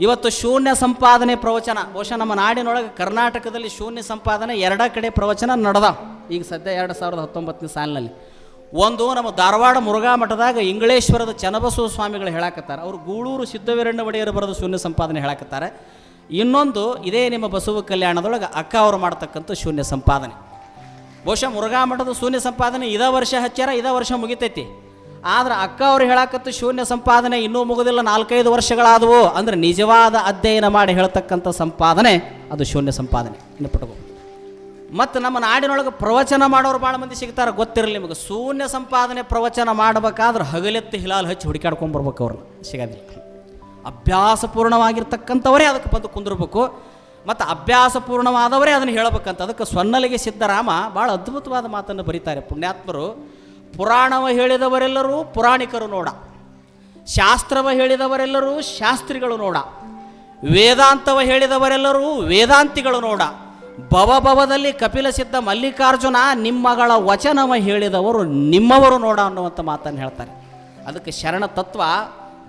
ಇವತ್ತು ಶೂನ್ಯ ಸಂಪಾದನೆ ಪ್ರವಚನ. ಬಹುಶಃ ನಮ್ಮ ನಾಡಿನೊಳಗೆ ಕರ್ನಾಟಕದಲ್ಲಿ ಶೂನ್ಯ ಸಂಪಾದನೆ ಎರಡ ಕಡೆ ಪ್ರವಚನ ನಡೆದ. ಈಗ ಸದ್ಯ ಎರಡು ಸಾವಿರದ ಹತ್ತೊಂಬತ್ತನೇ ಸಾಲಿನಲ್ಲಿ. ಒಂದು ನಮ್ಮ ಧಾರವಾಡ ಮುರುಘಾ ಮಠದಾಗ ಇಂಗ್ಳೇಶ್ವರದ ಚನ್ನಬಸವ ಸ್ವಾಮಿಗಳು ಹೇಳಾಕತ್ತಾರೆ. ಅವರು ಗೂಳೂರು ಸಿದ್ಧವೀರಣ್ಣ ಒಡೆಯರು ಬರೆದು ಶೂನ್ಯ ಸಂಪಾದನೆ ಹೇಳಾಕತ್ತಾರೆ. ಇನ್ನೊಂದು ಇದೇ ನಿಮ್ಮ ಬಸವ ಕಲ್ಯಾಣದೊಳಗೆ ಅಕ್ಕ ಅವರು ಮಾಡ್ತಕ್ಕಂಥ ಶೂನ್ಯ ಸಂಪಾದನೆ. ಬಹುಶಃ ಮುರುಘಾ ಮಠದ ಶೂನ್ಯ ಸಂಪಾದನೆ ಇದೇ ವರ್ಷ ಹಚ್ಚಾರ, ಇದೇ ವರ್ಷ ಮುಗಿತೈತಿ. ಆದ್ರೆ ಅಕ್ಕ ಅವ್ರು ಹೇಳಾಕತ್ತು ಶೂನ್ಯ ಸಂಪಾದನೆ ಇನ್ನೂ ಮುಗುದಿಲ್ಲ, ನಾಲ್ಕೈದು ವರ್ಷಗಳಾದವು. ಅಂದ್ರೆ ನಿಜವಾದ ಅಧ್ಯಯನ ಮಾಡಿ ಹೇಳ್ತಕ್ಕಂಥ ಸಂಪಾದನೆ, ಅದು ಶೂನ್ಯ ಸಂಪಾದನೆ. ನೆನಪಿಟ್ಕೋ ಮತ್ತು ನಮ್ಮ ನಾಡಿನೊಳಗೆ ಪ್ರವಚನ ಮಾಡೋರು ಭಾಳ ಮಂದಿ ಸಿಗ್ತಾರೆ, ಗೊತ್ತಿರಲಿ ನಿಮಗೆ. ಶೂನ್ಯ ಸಂಪಾದನೆ ಪ್ರವಚನ ಮಾಡಬೇಕಾದ್ರೆ ಹಗಲೆತ್ತು ಹಿಲಾಲ್ ಹಚ್ಚಿ ಹುಡುಕಾಡ್ಕೊಂಬರ್ಬೇಕು ಅವ್ರನ್ನ. ಸಿಗೋದಿಲ್ಲ. ಅಭ್ಯಾಸಪೂರ್ಣವಾಗಿರ್ತಕ್ಕಂಥವರೇ ಅದಕ್ಕೆ ಬಂದು ಕುಂದಿರ್ಬೇಕು. ಮತ್ತು ಅಭ್ಯಾಸಪೂರ್ಣವಾದವರೇ ಅದನ್ನು ಹೇಳಬೇಕಂತ. ಅದಕ್ಕೆ ಸ್ವನ್ನಲಿಗೆ ಸಿದ್ದರಾಮ ಭಾಳ ಅದ್ಭುತವಾದ ಮಾತನ್ನು ಬರೀತಾರೆ. ಪುಣ್ಯಾತ್ಮರು ಪುರಾಣವ ಹೇಳಿದವರೆಲ್ಲರೂ ಪುರಾಣಿಕರು ನೋಡ. ಶಾಸ್ತ್ರವ ಹೇಳಿದವರೆಲ್ಲರೂ ಶಾಸ್ತ್ರಿಗಳು ನೋಡ. ವೇದಾಂತವ ಹೇಳಿದವರೆಲ್ಲರೂ ವೇದಾಂತಿಗಳು ನೋಡ. ಭವಭವದಲ್ಲಿ ಕಪಿಲ ಸಿದ್ಧ ಮಲ್ಲಿಕಾರ್ಜುನ ನಿಮ್ಮಗಳ ವಚನವ ಹೇಳಿದವರು ನಿಮ್ಮವರು ನೋಡ ಅನ್ನುವಂಥ ಮಾತನ್ನು ಹೇಳ್ತಾರೆ. ಅದಕ್ಕೆ ಶರಣ ತತ್ವ,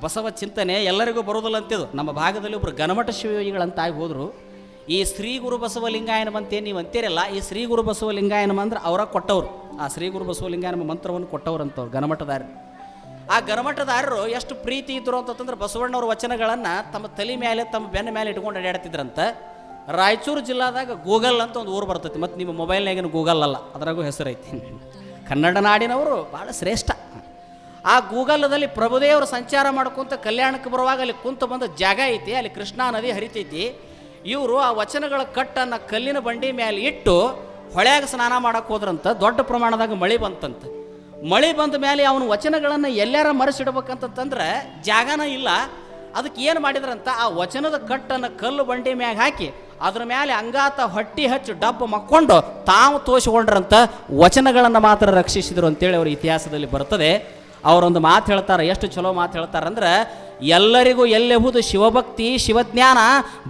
ಬಸವ ಚಿಂತನೆ ಎಲ್ಲರಿಗೂ ಬರೋದಿಲ್ಲ ಅಂತಿದ್ದು ನಮ್ಮ ಭಾಗದಲ್ಲಿ ಒಬ್ಬರು ಗಣಮಠ ಶಿವಯೋಗಿಗಳಂತ ಆಗಿ ಹೋದರು. ಈ ಶ್ರೀ ಗುರು ಬಸವಲಿಂಗಾಯನ ಮಂತೆ ನೀವು ಅಂತೀರಲ್ಲ, ಈ ಶ್ರೀ ಗುರು ಬಸವಲಿಂಗಾಯನ ಅಂದ್ರೆ ಅವರ ಕೊಟ್ಟವರು. ಆ ಶ್ರೀ ಗುರು ಬಸವಲಿಂಗಾಯನ ಮಂತ್ರವನ್ನು ಕೊಟ್ಟವ್ರು ಅಂತವ್ರು ಆ ಗಣಮಠದಾರರು ಎಷ್ಟು ಪ್ರೀತಿ ಇದ್ರು ಅಂತಂದ್ರೆ ಬಸವಣ್ಣವ್ರ ವಚನಗಳನ್ನು ತಮ್ಮ ತಲೆ ಮೇಲೆ ತಮ್ಮ ಬೆನ್ನ ಮೇಲೆ ಇಟ್ಕೊಂಡು ಅಡ್ಯಾಡ್ತಿದ್ರಂತ. ರಾಯಚೂರು ಜಿಲ್ಲಾದಾಗ ಗೂಗಲ್ ಅಂತ ಒಂದು ಊರು ಬರ್ತೈತಿ, ಮತ್ತು ನಿಮ್ಮ ಮೊಬೈಲ್ನಾಗಿನ ಗೂಗಲ್ ಅಲ್ಲ, ಅದರಾಗೂ ಹೆಸರೈತಿ. ಕನ್ನಡ ನಾಡಿನವರು ಭಾಳ ಶ್ರೇಷ್ಠ. ಆ ಗೂಗಲ್ದಲ್ಲಿ ಪ್ರಭುದೇವರು ಸಂಚಾರ ಮಾಡ್ಕೊಂತ ಕಲ್ಯಾಣಕ್ಕೆ ಬರುವಾಗ ಅಲ್ಲಿ ಕುಂತು ಬಂದ ಜಾಗ ಐತಿ, ಅಲ್ಲಿ ಕೃಷ್ಣಾ ನದಿ ಹರಿತೈತಿ. ಇವರು ಆ ವಚನಗಳ ಕಟ್ಟನ್ನು ಕಲ್ಲಿನ ಬಂಡಿ ಮೇಲೆ ಇಟ್ಟು ಹೊಳೆಯಾಗ ಸ್ನಾನ ಮಾಡಕ್ಕೆ ಹೋದ್ರಂತ ದೊಡ್ಡ ಪ್ರಮಾಣದಾಗ ಮಳೆ ಬಂತಂತ. ಮಳೆ ಬಂದ ಮೇಲೆ ಅವನ ವಚನಗಳನ್ನು ಎಲ್ಲಾರ ಮರೆಸಿಡ್ಬೇಕಂತಂದ್ರೆ ಜಾಗನ ಇಲ್ಲ. ಅದಕ್ಕೆ ಏನು ಮಾಡಿದ್ರಂತ ಆ ವಚನದ ಕಟ್ಟನ್ನು ಕಲ್ಲು ಬಂಡಿ ಮ್ಯಾಗ ಹಾಕಿ ಅದ್ರ ಮೇಲೆ ಅಂಗಾತ ಹೊಟ್ಟಿ ಹಚ್ಚಿ ಡಬ್ಬ ಮಕ್ಕೊಂಡು ತಾವು ತೋರಿಸ್ಕೊಂಡ್ರಂತ ವಚನಗಳನ್ನು ಮಾತ್ರ ರಕ್ಷಿಸಿದರು ಅಂತೇಳಿ ಅವ್ರ ಇತಿಹಾಸದಲ್ಲಿ ಬರ್ತದೆ. ಅವರೊಂದು ಮಾತು ಹೇಳ್ತಾರೆ, ಎಷ್ಟು ಚಲೋ ಮಾತು ಹೇಳ್ತಾರಂದ್ರೆ ಎಲ್ಲರಿಗೂ ಎಲ್ಲೆಹುದು ಶಿವಭಕ್ತಿ, ಶಿವಜ್ಞಾನ,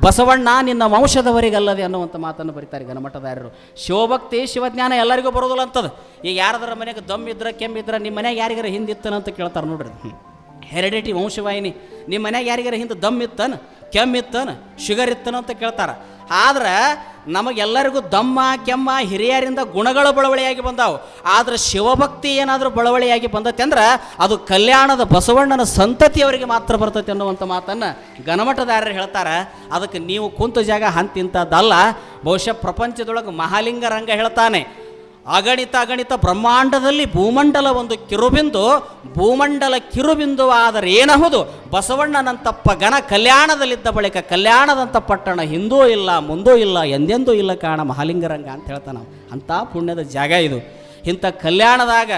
ಬಸವಣ್ಣ ನಿನ್ನ ವಂಶದವರಿಗಲ್ಲದೆ ಅನ್ನುವಂಥ ಮಾತನ್ನು ಬರೀತಾರೆ ಗಣಮಠದಾರರು ಶಿವಭಕ್ತಿ, ಶಿವಜ್ಞಾನ ಎಲ್ಲರಿಗೂ ಬರೋದಿಲ್ಲ ಅಂತದು. ಈಗ ಯಾರದರ ಮನೆಗೆ ದಮ್ ಇದ್ರೆ ಕೆಮ್ಮಿದ್ರೆ ನಿಮ್ಮ ಮನೆಗೆ ಯಾರಿಗಾರ ಹಿಂದಿತ್ತನ ಅಂತ ಕೇಳ್ತಾರೆ ನೋಡ್ರಿ ಹೆರಿಡಿಟಿ ವಂಶವಾಹಿನಿ, ನಿಮ್ಮ ಮನೆಗೆ ಯಾರಿಗಾರ ಹಿಂದೆ ದಮ್ ಇತ್ತನ ಕೆಮ್ಮಿತ್ತನ ಶುಗರ್ ಇತ್ತನ ಅಂತ ಕೇಳ್ತಾರೆ. ಆದ್ರೆ ನಮಗೆಲ್ಲರಿಗೂ ದಮ್ಮ, ಕೆಮ್ಮ, ಹಿರಿಯರಿಂದ ಗುಣಗಳು ಬಳವಳಿಯಾಗಿ ಬಂದಾವು. ಆದರೆ ಶಿವಭಕ್ತಿ ಏನಾದರೂ ಬಳವಳಿಯಾಗಿ ಬಂದತೆ ಅಂದ್ರೆ ಅದು ಕಲ್ಯಾಣದ ಬಸವಣ್ಣನ ಸಂತತಿಯವರಿಗೆ ಮಾತ್ರ ಬರ್ತೈತೆ ಅನ್ನುವಂಥ ಮಾತನ್ನು ಗನಮಠದಾರರು ಹೇಳ್ತಾರೆ. ಅದಕ್ಕೆ ನೀವು ಕುಂತ ಜಾಗ ಹಂತಿಂತದ್ದಲ್ಲ. ಬಹುಶಃ ಪ್ರಪಂಚದೊಳಗೆ ಮಹಾಲಿಂಗ ರಂಗ ಹೇಳ್ತಾನೆ. ಅಗಣಿತ ಅಗಣಿತ ಬ್ರಹ್ಮಾಂಡದಲ್ಲಿ ಭೂಮಂಡಲ ಒಂದು ಕಿರುಬಿಂದು, ಭೂಮಂಡಲ ಕಿರುಬಿಂದು ಆದರೆ ಏನಹುದು ಬಸವಣ್ಣನಂತಪ್ಪ ಗಣ ಕಲ್ಯಾಣದಲ್ಲಿದ್ದ ಬಳಿಕ ಕಲ್ಯಾಣದಂಥ ಪಟ್ಟಣ ಹಿಂದೂ ಇಲ್ಲ, ಮುಂದೂ ಇಲ್ಲ, ಎಂದೆಂದೂ ಇಲ್ಲ ಕಾರಣ ಮಹಾಲಿಂಗರಂಗ ಅಂತ ಹೇಳ್ತಾನೆ ನಾವು. ಅಂಥ ಪುಣ್ಯದ ಜಾಗ ಇದು. ಇಂಥ ಕಲ್ಯಾಣದಾಗ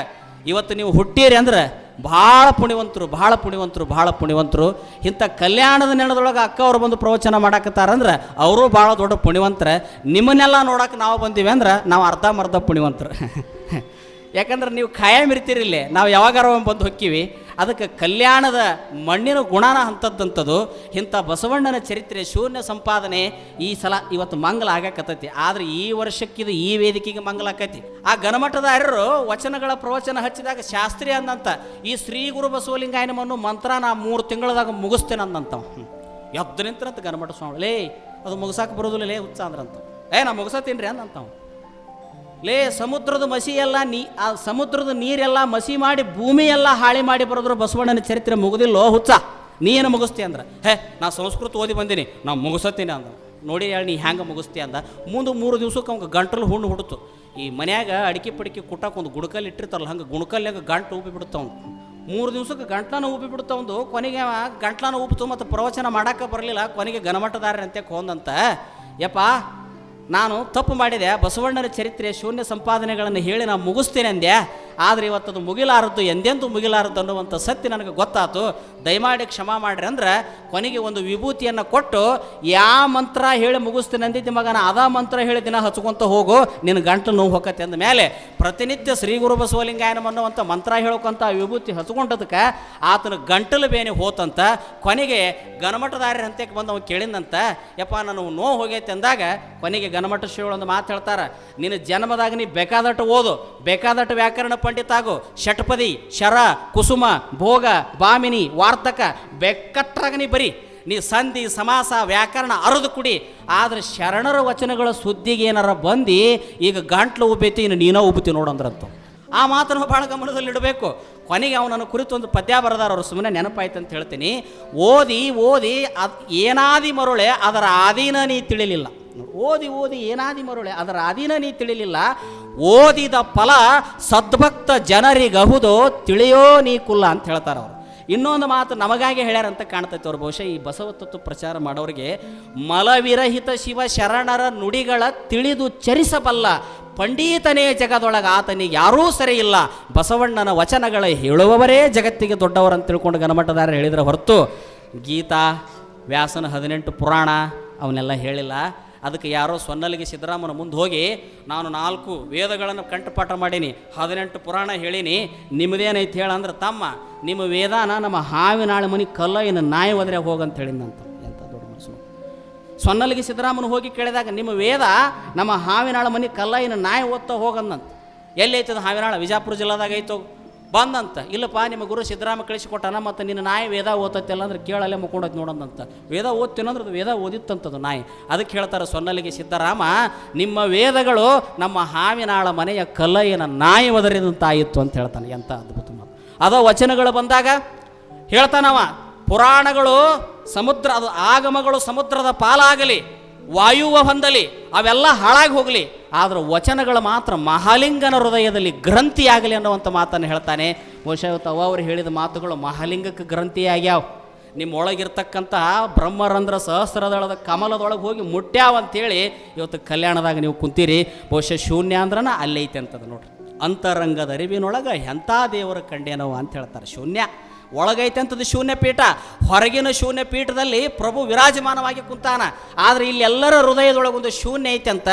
ಇವತ್ತು ನೀವು ಹುಟ್ಟೀರಿ ಅಂದ್ರೆ ಭಾಳ ಪುಣ್ಯವಂತರು ಭಾಳ ಪುಣ್ಯವಂತರು ಭಾಳ ಪುಣ್ಯವಂತರು. ಇಂಥ ಕಲ್ಯಾಣದ ನೆನದೊಳಗೆ ಅಕ್ಕ ಅವರು ಬಂದು ಪ್ರವಚನ ಮಾಡಾಕತ್ತಾರಂದ್ರೆ ಅವರು ಭಾಳ ದೊಡ್ಡ ಪುಣ್ಯವಂತರ. ನಿಮ್ಮನ್ನೆಲ್ಲ ನೋಡೋಕೆ ನಾವು ಬಂದೀವಿ ಅಂದ್ರೆ ನಾವು ಅರ್ಧಂಬರ್ಧ ಪುಣ್ಯವಂತರು. ಯಾಕಂದ್ರೆ ನೀವು ಖಾಯಂ ಇರ್ತೀರಿ ಇಲ್ಲಿ. ನಾವು ಯಾವಾಗಾರ ಬಂದು ಹೊಕ್ಕಿವಿ. ಅದಕ್ಕೆ ಕಲ್ಯಾಣದ ಮಣ್ಣಿನ ಗುಣನ ಅಂಥದ್ದಂಥದ್ದು, ಇಂಥ ಬಸವಣ್ಣನ ಚರಿತ್ರೆ, ಶೂನ್ಯ ಸಂಪಾದನೆ ಈ ಸಲ ಇವತ್ತು ಮಂಗಲ ಆಗಕತ್ತೈತಿ ಆದ್ರೆ ಈ ವರ್ಷಕ್ಕಿದು ಈ ವೇದಿಕೆಗೆ ಮಂಗಲ ಆಕೈತಿ. ಆ ಗಣಮಠದಾರರು ವಚನಗಳ ಪ್ರವಚನ ಹಚ್ಚಿದಾಗ ಶಾಸ್ತ್ರಿ ಅಂದಂತ, ಈ ಶ್ರೀ ಗುರು ಬಸವಲಿಂಗಾಯನವನ್ನು ಮಂತ್ರ ನಾ ಮೂರು ತಿಂಗಳದಾಗ ಮುಗಿಸ್ತೇನೆ ಅಂದಂತ ಎದ್ದು ನಿಂತ್ರಂತ ಗಣಮಠ ಸ್ವಾಮಿ, ಲೇ, ಅದು ಮುಗಿಸಾಕ ಬರೋದಿಲ್ಲ, ಲೇ ಉತ್ಸಾಹ ಅಂದ್ರಂತ. ಏ, ನಾ ಮುಗಿಸತ್ತೀನಿ ರೀ ಅಂದಂತವ. ಲೇ, ಸಮುದ್ರದ ಮಸಿ ಎಲ್ಲ ನೀ, ಆ ಸಮುದ್ರದ ನೀರೆಲ್ಲ ಮಸಿ ಮಾಡಿ ಭೂಮಿಯೆಲ್ಲ ಹಾಳಿ ಮಾಡಿ ಬರೋದ್ರ ಬಸವಣ್ಣನ ಚರಿತ್ರೆ ಮುಗುದಿಲ್ಲೋ ಹುಚ್ಚ. ನೀ ಏನು ಮುಗಿಸ್ತಿ ಅಂದ್ರೆ? ಹೇ, ನಾ ಸಂಸ್ಕೃತ ಓದಿ ಬಂದೀನಿ, ನಾ ಮುಗಿಸತ್ತೀನಿ ಅಂದ ನೋಡಿ ಹೇಳಿ, ನೀ ಹ್ಯಾಂಗೆ ಮುಗಿಸ್ತೀಯ ಅಂದ. ಮುಂದೆ ಮೂರು ದಿವ್ಸಕ್ಕೆ ಅವ್ಗೆ ಗಂಟಲು ಹುಣ್ಣು ಹುಡ್ತು. ಈ ಮನ್ಯಾಗ ಅಡಿಕೆ ಪಡಿಕೆ ಕುಟ್ಟಕ್ಕೆ ಒಂದು ಗುಣಕಲ್ ಇಟ್ಟಿರ್ತಾರಲ್ಲ, ಹಂಗೆ ಗುಣಕಲ್ನಾಗ ಗಂಟು ಉಬ್ಬಿ ಬಿಡ್ತಾವ್ ಮೂರು ದಿವ್ಸಕ್ಕೆ ಗಂಟ್ಲನ ಉಬ್ಬಿ ಬಿಡುತ್ತವಂದು ಕೊನೆಗೆ ಗಂಟ್ಲಾನು ಉಬ್ಬಿತು ಮತ್ತು ಪ್ರವಚನ ಮಾಡೋಕ್ಕೆ ಬರಲಿಲ್ಲ, ಕೊನೆಗೆ ಅಂತ ಹೋದಂತ ಯಪ್ಪ ನಾನು ತಪ್ಪು ಮಾಡಿದೆ ಬಸವಣ್ಣನ ಚರಿತ್ರೆ ಶೂನ್ಯ ಸಂಪಾದನೆಗಳನ್ನು ಹೇಳಿ ನಾನು ಮುಗಿಸ್ತೇನೆ ಅಂದೆ ಆದರೆ ಇವತ್ತದು ಮುಗಿಲಾರದ್ದು, ಎಂದೆಂದೂ ಮುಗಿಲಾರದ್ದು ಅನ್ನುವಂಥ ಸತ್ಯ ನನಗೆ ಗೊತ್ತಾತು. ದಯಮಾಡಿ ಕ್ಷಮಾ ಮಾಡ್ರಿ ಅಂದ್ರೆ ಕೊನೆಗೆ ಒಂದು ವಿಭೂತಿಯನ್ನು ಕೊಟ್ಟು, ಯಾ ಮಂತ್ರ ಹೇಳಿ ಮುಗಿಸ್ತೀನಿ ಅಂದಿದ್ದೆ ಮಗನ, ಅದ ಮಂತ್ರ ಹೇಳಿ ದಿನ ಹಚ್ಕೊತ ಹೋಗು ನಿನ್ನ ಗಂಟಲು ನೋವು ಹೊಕ್ಕತ್ತೆ ಅಂದ ಮೇಲೆ ಪ್ರತಿನಿತ್ಯ ಶ್ರೀ ಗುರು ಬಸವಲಿಂಗಾಯನಂ ಅನ್ನುವಂಥ ಮಂತ್ರ ಹೇಳೋಕಂತ ವಿಭೂತಿ ಹಚ್ಕೊಂಡದಕ್ಕೆ ಆತನ ಗಂಟಲು ಬೇನೆ ಹೋತಂತ ಕೊನೆಗೆ ಗನಮಠದಾರ್ಯ ಹಂತಕ್ಕೆ ಬಂದು ಅವ್ನು ಕೇಳಿದಂತ ಯಪ್ಪ ನಾನು ನೋವು ಹೋಗೈತೆ ಅಂದಾಗ ಕೊನೆಗೆ ಗಣಮಠ ಶ್ರೀಗಳು ಒಂದು ಮಾತು ಹೇಳ್ತಾರೆ, ನಿನ್ನ ಜನ್ಮದಾಗ ನೀ ಬೇಕಾದಟ್ಟು ಓದು, ಬೇಕಾದಟ್ಟು ವ್ಯಾಕರಣ ಪಂಡಿತ ಆಗು, ಷಟ್ಪದಿ, ಶರ, ಕುಸುಮ, ಭೋಗ, ಬಾಮಿನಿ ವಾರ್ತಕ ಬೆಕ್ಕಟ್ರಾಗ ನೀ ಬರಿ. ನೀ ಸಂಧಿ, ಸಮಾಸ, ವ್ಯಾಕರಣ ಅರದು ಕುಡಿ. ಆದ್ರೆ ಶರಣರ ವಚನಗಳ ಸುದ್ದಿಗೆ ಏನಾರ ಬಂದು, ಈಗ ಗಂಟ್ಲು ಉಬ್ಬೈತಿ, ಇನ್ನು ನೀನೋ ಉಬ್ಬತಿ ನೋಡಂದ್ರಂತು ಆ ಮಾತನ್ನು ಭಾಳ ಗಮನದಲ್ಲಿಡಬೇಕು ಕೊನೆಗೆ ಅವನನ್ನು ಕುರಿತು ಒಂದು ಪದ್ಯ ಬರೆದಾರ ಅವರು ಸುಮ್ಮನೆ ನೆನಪಾಯ್ತು ಅಂತ ಹೇಳ್ತೀನಿ. ಓದಿ ಓದಿ, ಅದು ಏನಾದಿ ಮರುಳೆ, ಅದರ ಆದೀನ ನೀ ತಿಳಿಲಿಲ್ಲ. ಓದಿ ಓದಿ ಏನಾದಿ ಮರುಳೆ, ಅದರ ಅದಿನ ನೀ ತಿಳಿಲಿಲ್ಲ. ಓದಿದ ಫಲ ಸದ್ಭಕ್ತ ಜನರಿಗಹುದು ತಿಳಿಯೋ ನೀ ಕುಲ್ಲ ಅಂತ ಹೇಳ್ತಾರೆ ಅವರು. ಇನ್ನೊಂದು ಮಾತು ನಮಗಾಗಿ ಹೇಳ್ಯಾರಂತ ಕಾಣ್ತೈತೆ ಅವ್ರು. ಬಹುಶಃ ಈ ಬಸವ ತತ್ವ ಪ್ರಚಾರ ಮಾಡೋರಿಗೆ ಮಲವಿರಹಿತ ಶಿವ ಶರಣರ ನುಡಿಗಳ ತಿಳಿದು ಚರಿಸಬಲ್ಲ ಪಂಡಿತನೇ ಜಗದೊಳಗೆ ಆತನಿಗೆ ಯಾರೂ ಸರಿ ಇಲ್ಲ. ಬಸವಣ್ಣನ ವಚನಗಳ ಹೇಳುವವರೇ ಜಗತ್ತಿಗೆ ದೊಡ್ಡವರಂತ ತಿಳ್ಕೊಂಡು ಗಣಮಠದಾರ ಹೇಳಿದ್ರೆ ಹೊರತು ಗೀತಾ, ವ್ಯಾಸನ ಹದಿನೆಂಟು ಪುರಾಣ ಅವನ್ನೆಲ್ಲ ಹೇಳಿಲ್ಲ. ಅದಕ್ಕೆ ಯಾರೋ ಸೊನ್ನಲಿಗೆ ಸಿದ್ದರಾಮನ ಮುಂದೆ ಹೋಗಿ, ನಾನು ನಾಲ್ಕು ವೇದಗಳನ್ನು ಕಂಠಪಾಠ ಮಾಡೀನಿ, ಹದಿನೆಂಟು ಪುರಾಣ ಹೇಳೀನಿ ನಿಮ್ಮದೇನೈತಿ ಹೇಳಂದ್ರೆ ತಮ್ಮ, ನಿಮ್ಮ ವೇದಾನ ನಮ್ಮ ಹಾವಿನಾಳೆ ಮನೆ ಕಲ್ಲ ಇನ್ನು ನಾಯಿ ಒದ್ರೆ ಹೋಗಂತ ಹೇಳಿದಂತ ಎಂಥ ದೊಡ್ಡ ಮನಸ್ಸು ಸೊನ್ನಲಿಗೆ ಸಿದ್ದರಾಮನ ಹೋಗಿ ಕೇಳಿದಾಗ, ನಿಮ್ಮ ವೇದ ನಮ್ಮ ಹಾವಿನಾಳ ಮನೆ ಕಲ್ಲ ಇನ್ನು ನಾಯಿ ಓದ್ತಾ ಹೋಗಂದಂತ ಎಲ್ಲಿ ಐತದ ಹಾವಿನಾಳ? ವಿಜಾಪುರ ಜಿಲ್ಲಾದಾಗ ಐತೋ? ಬಂದಂತ, ಇಲ್ಲಪ್ಪ ನಿಮ್ಮ ಗುರು ಸಿದ್ದರಾಮ ಕಳಿಸಿಕೊಟ್ಟಾನ ಮತ್ತು ನಿನ್ನ ನಾಯಿ ವೇದ ಓದತ್ತಲ್ಲ ಅಂದ್ರೆ ಕೇಳಲ್ಲೇ ಮುಕ್ಕೊಂಡೋಗಿ ನೋಡೋದಂತ. ವೇದ ಓದ್ತೀನಂದ್ರೆ ಅದು ವೇದ ಓದಿತ್ತಂತದು ನಾಯಿ. ಅದಕ್ಕೆ ಹೇಳ್ತಾರೆ ಸೊನ್ನಲಿಗೆ ಸಿದ್ದರಾಮ, ನಿಮ್ಮ ವೇದಗಳು ನಮ್ಮ ಹಾವಿನಾಳ ಮನೆಯ ಕಲ್ಲಯ್ಯನ ನಾಯಿ ಒದರಿದಂತಾಯಿತು ಅಂತ ಹೇಳ್ತಾನೆ. ಎಂಥ ಅದ್ಭುತ ಮಾತು. ಅದ ವಚನಗಳು ಬಂದಾಗ ಹೇಳ್ತಾನವ, ಪುರಾಣಗಳು ಸಮುದ್ರ, ಅದು ಆಗಮಗಳು ಸಮುದ್ರದ ಪಾಲಾಗಲಿ ವಾಯುವ ಹೊಂದಲಿ, ಅವೆಲ್ಲ ಹಾಳಾಗಿ ಹೋಗಲಿ. ಆದ್ರೆ ವಚನಗಳು ಮಾತ್ರ ಮಹಾಲಿಂಗನ ಹೃದಯದಲ್ಲಿ ಗ್ರಂಥಿಯಾಗಲಿ ಅನ್ನುವಂಥ ಮಾತನ್ನು ಹೇಳ್ತಾನೆ. ಬಹುಶಃ ತವ ಅವ ಅವರು ಹೇಳಿದ ಮಾತುಗಳು ಮಹಾಲಿಂಗಕ್ಕೆ ಗ್ರಂಥಿಯಾಗ್ಯಾವ ನಿಮ್ಮ ಒಳಗಿರ್ತಕ್ಕಂಥ ಬ್ರಹ್ಮರಂಧ್ರ ಸಹಸ್ರದಳದ ಕಮಲದೊಳಗೆ ಹೋಗಿ ಮುಟ್ಟ್ಯಾವ ಅಂತೇಳಿ ಇವತ್ತು ಕಲ್ಯಾಣದಾಗ ನೀವು ಕುಂತೀರಿ. ಬಹುಶಃ ಶೂನ್ಯ ಅಂದ್ರನ ಅಲ್ಲೈತೆ ಅಂತದ ನೋಡ್ರಿ. ಅಂತರಂಗದ ಅರಿವಿನೊಳಗೆ ಎಂಥ ದೇವರ ಕಂಡೇನವ ಅಂತ ಹೇಳ್ತಾರೆ ಶೂನ್ಯ. ಒಳಗೈತೆ ಅಂತದ್ದು ಶೂನ್ಯ ಪೀಠ ಹೊರಗಿನ ಶೂನ್ಯ ಪೀಠದಲ್ಲಿ ಪ್ರಭು ವಿರಾಜಮಾನವಾಗಿ ಕುಂತಾನ. ಆದರೆ ಇಲ್ಲಿ ಎಲ್ಲರ ಹೃದಯದೊಳಗೊಂದು ಶೂನ್ಯ ಐತೆ ಅಂತ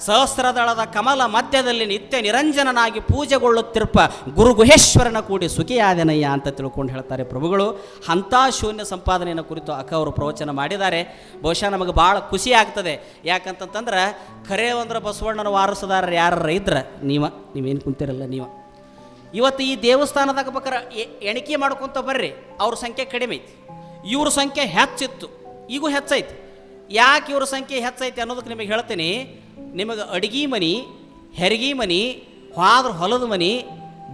ಸಹಸ್ರದಳದ ಕಮಲ ಮಧ್ಯದಲ್ಲಿ ನಿತ್ಯ ನಿರಂಜನನಾಗಿ ಪೂಜೆಗೊಳ್ಳುತ್ತಿರ್ಪ ಗುರು ಗುಹೇಶ್ವರನ ಕೂಡಿ ಸುಖಿಯಾದನಯ್ಯ ಅಂತ ತಿಳ್ಕೊಂಡು ಹೇಳ್ತಾರೆ ಪ್ರಭುಗಳು. ಅಂಥ ಶೂನ್ಯ ಸಂಪಾದನೆಯನ್ನು ಕುರಿತು ಅಕ್ಕ ಅವರು ಪ್ರವಚನ ಮಾಡಿದ್ದಾರೆ. ಬಹುಶಃ ನಮಗೆ ಭಾಳ ಖುಷಿ ಆಗ್ತದೆ. ಯಾಕಂತಂತಂದ್ರೆ ಖರೇ ಅಂದ್ರೆ ಬಸವಣ್ಣನ ವಾರಸುದಾರರು ಯಾರು ಇದ್ರೆ? ನೀವ, ನೀವೇನು ಕುಂತಿರಲ್ಲ, ನೀವ. ಇವತ್ತು ಈ ದೇವಸ್ಥಾನದಾಗ ಬೇಕಾರೆ ಎಣಿಕೆ ಮಾಡ್ಕೊತ ಬರ್ರಿ. ಅವ್ರ ಸಂಖ್ಯೆ ಕಡಿಮೆ ಐತಿ. ಇವ್ರ ಸಂಖ್ಯೆ ಹೆಚ್ಚಿತ್ತು. ಈಗೂ ಹೆಚ್ಚೈತಿ. ಯಾಕೆ ಇವ್ರ ಸಂಖ್ಯೆ ಹೆಚ್ಚೈತಿ ಅನ್ನೋದಕ್ಕೆ ನಿಮಗೆ ಹೇಳ್ತೀನಿ. ನಿಮಗೆ ಅಡ್ಗಿ ಮನೆ, ಹೆರಿಗೆ ಮನೆ, ಹಾದ್ರ ಹೊಲದ ಮನೆ,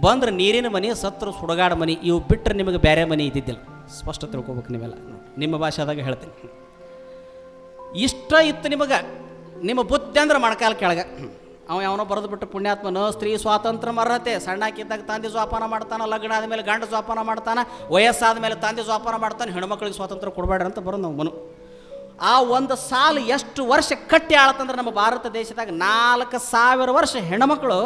ಬಂದ್ರೆ ನೀರಿನ ಮನೆ, ಸತ್ರ ಸುಡಗಾಡ ಮನೆ, ಇವು ಬಿಟ್ಟರೆ ನಿಮಗೆ ಬೇರೆ ಮನೆ ಇದ್ದಿದ್ದಿಲ್ಲ. ಸ್ಪಷ್ಟ ತಿಳ್ಕೊಬೇಕು ನೀವೆಲ್ಲ. ನಿಮ್ಮ ಭಾಷೆದಾಗ ಹೇಳ್ತೀನಿ. ಇಷ್ಟ ಇತ್ತು ನಿಮಗೆ. ನಿಮ್ಮ ಬುದ್ಧಿ ಅಂದ್ರೆ ಮಣಕಾಲ ಕೆಳಗೆ. ಅವ ಯಾವನೋ ಬರೆದು ಬಿಟ್ಟು ಪುಣ್ಯಾತ್ಮನು, ಸ್ತ್ರೀ ಸ್ವಾತಂತ್ರ್ಯ ಅರ್ಹತೆ ಸಣ್ಣಕಿದ್ದಾಗ ತಂದೆ ಜೋಪಾನ ಮಾಡ್ತಾನೆ, ಲಗ್ನ ಆದಮೇಲೆ ಗಂಡ ಜೋಪಾನ ಮಾಡ್ತಾನೆ ವಯಸ್ಸಾದ ಮೇಲೆ ತಂದೆ ಜೋಪಾನ ಮಾಡ್ತಾನೆ, ಹೆಣ್ಮಕ್ಳಿಗೆ ಸ್ವಾತಂತ್ರ್ಯ ಕೊಡಬೇಡ್ರಿ ಅಂತ ಬರೋದು ನಾವು ಮನು ಆ ಒಂದು ಸಾಲು ಎಷ್ಟು ವರ್ಷ ಕಟ್ಟಿ ಆಳತ್ತಂದ್ರೆ ನಮ್ಮ ಭಾರತ ದೇಶದಾಗ ನಾಲ್ಕು ಸಾವಿರ ವರ್ಷ ಹೆಣ್ಮಕ್ಳು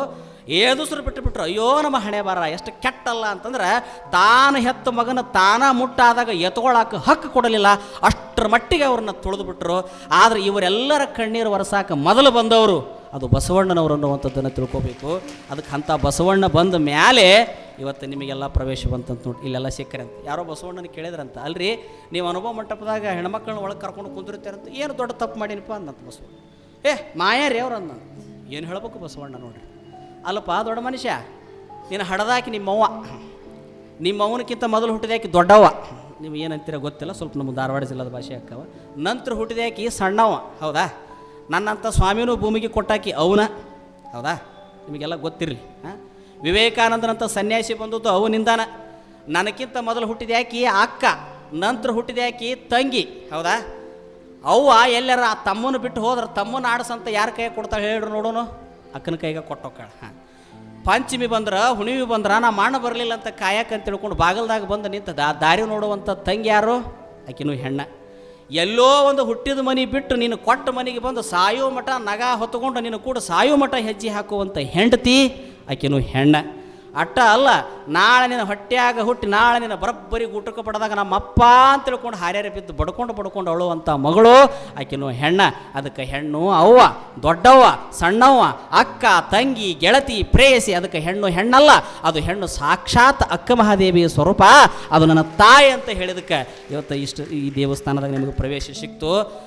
ಏದುಸರು ಬಿಟ್ಟು ಬಿಟ್ರು ಅಯ್ಯೋ ನಮ್ಮ ಹಣೆ ಬಾರ ಎಷ್ಟು ಕೆಟ್ಟಲ್ಲ ಅಂತಂದ್ರೆ ತಾನು ಹೆತ್ತ ಮಗನ ತಾನ ಮುಟ್ಟಾದಾಗ ಎತ್ಕೊಳಕ್ಕೆ ಹಕ್ಕು ಕೊಡಲಿಲ್ಲ, ಅಷ್ಟರ ಮಟ್ಟಿಗೆ ಅವ್ರನ್ನ ತುಳಿದು ಬಿಟ್ರು. ಆದರೆ ಇವರೆಲ್ಲರ ಕಣ್ಣೀರು ಒರೆಸಾಕ ಮೊದಲು ಬಂದವರು ಅದು ಬಸವಣ್ಣನವರು ಅನ್ನುವಂಥದ್ದನ್ನು ತಿಳ್ಕೋಬೇಕು. ಅದಕ್ಕೆ ಅಂಥ ಬಸವಣ್ಣ ಬಂದ ಮೇಲೆ ಇವತ್ತು ನಿಮಗೆಲ್ಲ ಪ್ರವೇಶ ಬಂತಂತ ನೋಡಿ, ಇಲ್ಲೆಲ್ಲ ಸಿಕ್ಕರೆ ಅಂತ. ಯಾರೋ ಬಸವಣ್ಣನ ಕೇಳಿದ್ರಂತ, ಅಲ್ರಿ, ನೀವು ಅನುಭವ ಮಂಟಪದಾಗ ಹೆಣ್ಮಕ್ಳನ್ನ ಒಳಗೆ ಕರ್ಕೊಂಡು ಕುಂದಿರ್ತೀರಂತ ಏನು ದೊಡ್ಡ ತಪ್ಪು ಮಾಡಿನಪ್ಪ ಅಂದಂತ ಬಸವಣ್ಣ. ಏ, ಮಾಯಾರಿ ಅವ್ರು ಅಂದ. ಏನು ಹೇಳ್ಬೇಕು ಬಸವಣ್ಣ ನೋಡ್ರಿ. ಅಲ್ಲಪ್ಪ, ದೊಡ್ಡ ಮನುಷ್ಯ ನೀನು ಹಡದಾಕಿ ನಿಮ್ಮವ್ವ. ನಿಮ್ಮವನಕ್ಕಿಂತ ಮೊದಲು ಹುಟ್ಟಿದಾಕಿ ದೊಡ್ಡವ್ವ. ನೀವು ಏನಂತೀರ ಗೊತ್ತಿಲ್ಲ, ಸ್ವಲ್ಪ ನಮ್ಮ ಧಾರವಾಡ ಜಿಲ್ಲಾದ ಭಾಷೆ ಅಕ್ಕವ. ನಂತರ ಹುಟ್ಟಿದಾಕಿ ಸಣ್ಣವ ಹೌದಾ? ನನ್ನಂಥ ಸ್ವಾಮಿನೂ ಭೂಮಿಗೆ ಕೊಟ್ಟಾಕಿ ಅವನ. ಹೌದಾ? ನಿಮಗೆಲ್ಲ ಗೊತ್ತಿರಲಿ. ಹಾಂ? ವಿವೇಕಾನಂದನಂಥ ಸನ್ಯಾಸಿ ಬಂದದ್ದು ಅವನಿಂದಾನ. ನನಗಿಂತ ಮೊದಲು ಹುಟ್ಟಿದ್ಯಾಕಿ ಅಕ್ಕ. ನಂತರ ಹುಟ್ಟಿದ್ಯಾಕಿ ತಂಗಿ. ಹೌದಾ? ಅವ್ವ ಎಲ್ಲರ ಆ ತಮ್ಮನ ಬಿಟ್ಟು ಹೋದ್ರೆ ತಮ್ಮನ ಆಡಿಸಂತ ಯಾರ ಕೈಗೆ ಕೊಡ್ತಾಳೆ ಹೇಳ್ರಿ ನೋಡೋನು? ಅಕ್ಕನ ಕೈಗೆ ಕೊಟ್ಟೋಕ್ಕಾಳ. ಹಾಂ. ಪಂಚಮಿ ಬಂದ್ರೆ ಹುಣಿಮೆ ಬಂದ್ರೆ, ನಾ ಮಾಣ ಬರಲಿಲ್ಲ ಅಂತ ಕಾಯಕಂತ ತಿಳ್ಕೊಂಡು ಬಾಗಲ್ದಾಗ ಬಂದು ನಿಂತದ ಆ ದಾರಿ ನೋಡುವಂಥ ತಂಗಿ ಯಾರು? ಆಕಿನೂ ಹೆಣ್ಣ. ಎಲ್ಲೋ ಒಂದು ಹುಟ್ಟಿದ ಮನೆ ಬಿಟ್ಟು ನೀನು ಕೊಟ್ಟ ಮನೆಗೆ ಬಂದು ಸಾಯೋ ಮಠ ನಗ ಹೊತ್ತುಕೊಂಡು ನಿನ್ನ ಕೂಡ ಸಾಯೋ ಮಠ ಹೆಜ್ಜೆ ಹಾಕುವಂಥ ಹೆಂಡತಿ, ಆಕೆನೂ ಹೆಣ್ಣ. ಅಟ್ಟ ಅಲ್ಲ, ನಾಳೆ ನಿನ್ನ ಹೊಟ್ಟೆಯಾಗ ಹುಟ್ಟಿ ನಾಳೆ ನಿನ್ನ ಬರಬ್ಬರಿ ಊಟಕ್ಕೆ ಪಡೆದಾಗ ನಮ್ಮ ಅಪ್ಪ ಅಂತ ತಿಳ್ಕೊಂಡು ಹಾರ್ಯಾರ ಬಿದ್ದು ಬಡ್ಕೊಂಡು ಬಡ್ಕೊಂಡು ಅಳುವಂಥ ಮಗಳು, ಆಕಿನೂ ಹೆಣ್ಣ, ಅದಕ್ಕೆ ಹೆಣ್ಣು ಅವ್ವ, ದೊಡ್ಡವ್ವ, ಸಣ್ಣವ್ವ, ಅಕ್ಕ, ತಂಗಿ, ಗೆಳತಿ, ಪ್ರೇಯಸಿ, ಅದಕ್ಕೆ ಹೆಣ್ಣು ಹೆಣ್ಣಲ್ಲ, ಅದು ಹೆಣ್ಣು ಸಾಕ್ಷಾತ್ ಅಕ್ಕ ಮಹಾದೇವಿಯ ಸ್ವರೂಪ, ಅದು ನನ್ನ ತಾಯಿ ಅಂತ ಹೇಳಿದಕ್ಕೆ ಇವತ್ತು ಇಷ್ಟು ಈ ದೇವಸ್ಥಾನದಾಗ ನಿಮಗೆ ಪ್ರವೇಶ ಸಿಕ್ತು.